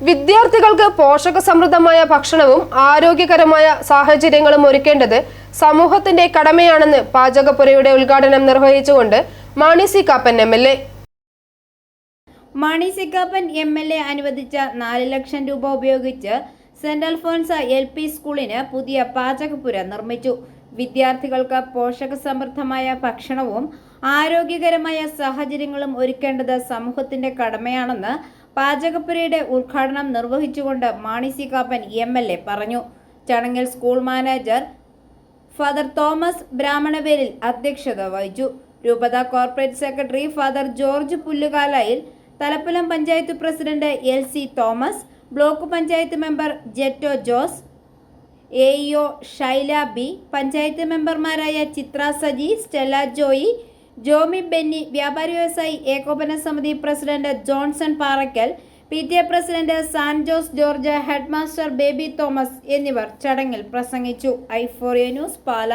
വിദ്യാർത്ഥികൾക്ക് പോഷക സമൃദ്ധമായ ഭക്ഷണവും ആരോഗ്യകരമായ സാഹചര്യങ്ങളും ഒരുക്കേണ്ടത് സമൂഹത്തിന്റെ കടമയാണെന്ന് പാചകപ്പുരയുടെ ഉദ്ഘാടനം നിർവഹിച്ചുകൊണ്ട് Mani C Kappan M L A. Mani Kappan M L A അനുവദിച്ച നാല് ലക്ഷം രൂപ ഉപയോഗിച്ച് സെന്റ് അൽഫോൻസ എൽ പി സ്കൂളിന് പുതിയ പാചകപ്പുര നിർമ്മിച്ചു. വിദ്യാർത്ഥികൾക്ക് പോഷക സമൃദ്ധമായ ഭക്ഷണവും ആരോഗ്യകരമായ സാഹചര്യങ്ങളും ഒരുക്കേണ്ടത് സമൂഹത്തിന്റെ കടമയാണെന്ന് പാചകപ്പുരയുടെ ഉദ്ഘാടനം നിർവഹിച്ചുകൊണ്ട് Mani C Kappan M L A പറഞ്ഞു. ചടങ്ങിൽ school manager father Thomas Brahmanavelil അധ്യക്ഷത വഹിച്ചു. രൂപത corporate secretary father George Pullukalayil Thalappalam panchayat president L C Thomas block panchayat member Jetto Jose A EO Shaila B panchayat മെമ്പർമാരായ Chithra Saji Stella Joy Jomy Benny വ്യാപാരി വ്യവസായി ഏകോപന സമിതി president Johnson Parakkal P T A president San Jose George headmaster Baby Thomas എന്നിവർ ചടങ്ങിൽ പ്രസംഗിച്ചു. ഐഫോറിയ ഫോറിയ news പാല.